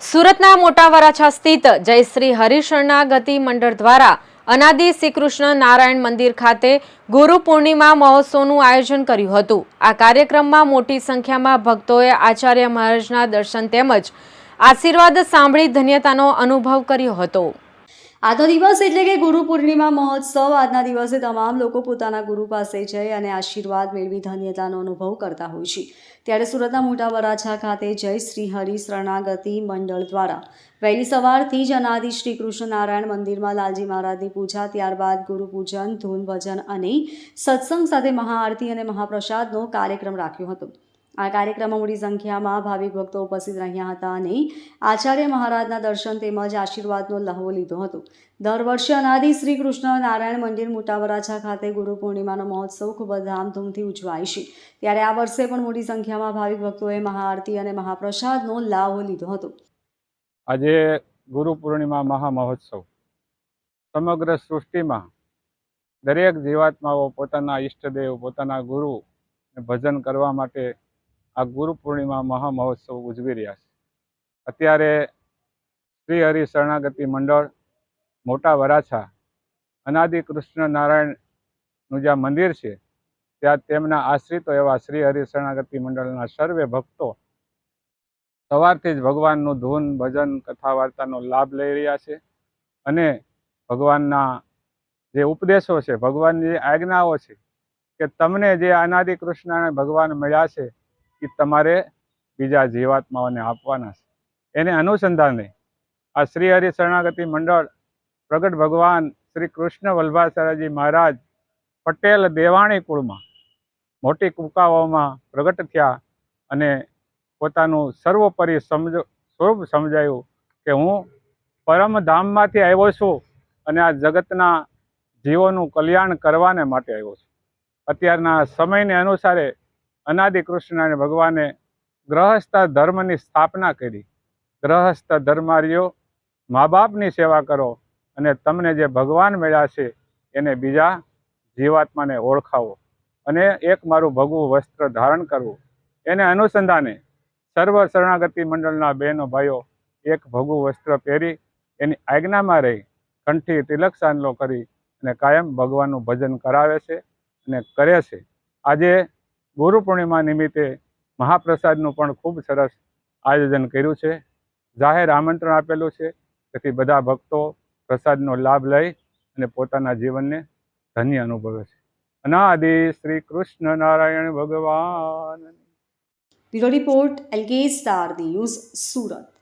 સુરતના મોટા વરાછા સ્થિત જય શ્રી હરિશરણાગતિ મંડળ દ્વારા અનાદિ શ્રી કૃષ્ણ નારાયણ મંદિર ખાતે ગુરુ પૂર્ણિમા મહોત્સવનું આયોજન કર્યું હતું. આ કાર્યક્રમમાં મોટી સંખ્યામાં ભક્તોએ આચાર્ય મહારાજના દર્શન તેમજ આશીર્વાદ સાંભળી ધન્યતાનો અનુભવ કર્યો હતો. આજનો દિવસ એટલે કે ગુરુ પૂર્ણિમા મહોત્સવ. આજના દિવસે તમામ લોકો પોતાના ગુરુ પાસે જઈ અને આશીર્વાદ મેળવી ધન્યતાનો અનુભવ કરતા હોય છે. ત્યારે સુરતના મોટા વરાછા ખાતે જય શ્રી હરિ શરણાગતિ મંડળ દ્વારા વહેલી સવારથી જ અનાદિ શ્રી કૃષ્ણ નારાયણ મંદિરમાં લાલજી મહારાજની પૂજા, ત્યારબાદ ગુરુપૂજન ધૂન ભજન અને સત્સંગ સાથે મહાઆરતી અને મહાપ્રસાદનો કાર્યક્રમ રાખ્યો હતો. આ કાર્યક્રમમાં મોટી સંખ્યામાં ભાવિક ભક્તો ઉપસ્થિત રહ્યા હતા અને આચાર્ય મહારાજના દર્શન તેમજ આશીર્વાદનો લહવો લીધો હતો. દર વર્ષે અનાદિ શ્રી કૃષ્ણ નારાયણ મંદિર મોટા વરાછા ખાતે ગુરુ પૂર્ણિમાનો મહોત્સવ ખૂબ જ ધામધૂમથી ઉજવાય છે. ત્યારે આ વર્ષે પણ મોટી સંખ્યામાં ભાવિક ભક્તોએ મહાઆરતી અને મહાપ્રસાદનો લાભ લીધો હતો. આજે ગુરુ પૂર્ણિમા મહા મહોત્સવ સમગ્ર સૃષ્ટિમાં દરેક જીવાત્માઓ પોતાના ઈષ્ટદેવ, પોતાના ગુરુ ભજન કરવા માટે આ ગુરુ પૂર્ણિમા મહા મહોત્સવ ઉજવી રહ્યા છે. અત્યારે શ્રી હરિ શરણાગતિ મંડળ, મોટા વરાછા, અનાદિ કૃષ્ણ નારાયણનું જ્યાં મંદિર છે, ત્યાં તેમના આશ્રિતો એવા શ્રી હરિ શરણાગતિ મંડળના સર્વે ભક્તો સવારથી જ ભગવાનનું ધૂન, ભજન, કથા વાર્તાનો લાભ લઈ રહ્યા છે અને ભગવાનના જે ઉપદેશો છે, ભગવાનની જે આજ્ઞાઓ છે કે તમને જે અનાદિ કૃષ્ણ ભગવાન મળ્યા છે એ તમારે બીજા જીવાત્માઓને આપવાના છે. એને અનુસંધાને આ શ્રી હરિ શરણાગતિ મંડળ પ્રગટ ભગવાન શ્રી કૃષ્ણ વલ્ભાચાર્યજી મહારાજ પટેલ દેવાણી કુળમાં મોટી કુકાઓમાં પ્રગટ થયા અને પોતાનું સર્વોપરી સમજ, સ્વરૂપ સમજાયું કે હું પરમધામમાંથી આવ્યો છું અને આ જગતના જીવોનું કલ્યાણ કરવાને માટે આવ્યો છું. અત્યારના સમયને અનુસારે અનાદિ કૃષ્ણને ભગવાને ગ્રહસ્થ ધર્મની સ્થાપના કરી. ગ્રહસ્થ ધર્મારીઓ મા બાપની સેવા કરો અને તમને જે ભગવાન મળ્યા છે એને બીજા જીવાત્માને ઓળખાવો. અને એક મારું ભગવું વસ્ત્ર ધારણ કરવું. એને અનુસંધાને સર્વ શરણાગતિ મંડળના બહેનો ભાઈઓ એક ભગવું વસ્ત્ર પહેરી એની આજ્ઞામાં રહી, કંઠી તિલક સાંદલો કરી અને કાયમ ભગવાનનું ભજન કરાવે છે અને કરે છે. આજે ગુરુ પૂર્ણિમા નિમિત્તે મહાપ્રસાદનું પણ ખૂબ સરસ આયોજન કર્યું છે. જાહેર આમંત્રણ આપેલું છે. તેથી બધા ભક્તો પ્રસાદનો લાભ લઈ અને પોતાના જીવનને ધન્ય અનુભવે છે. અનાદિ શ્રી કૃષ્ણ નારાયણ ભગવાન રિપોર્ટ સુરત.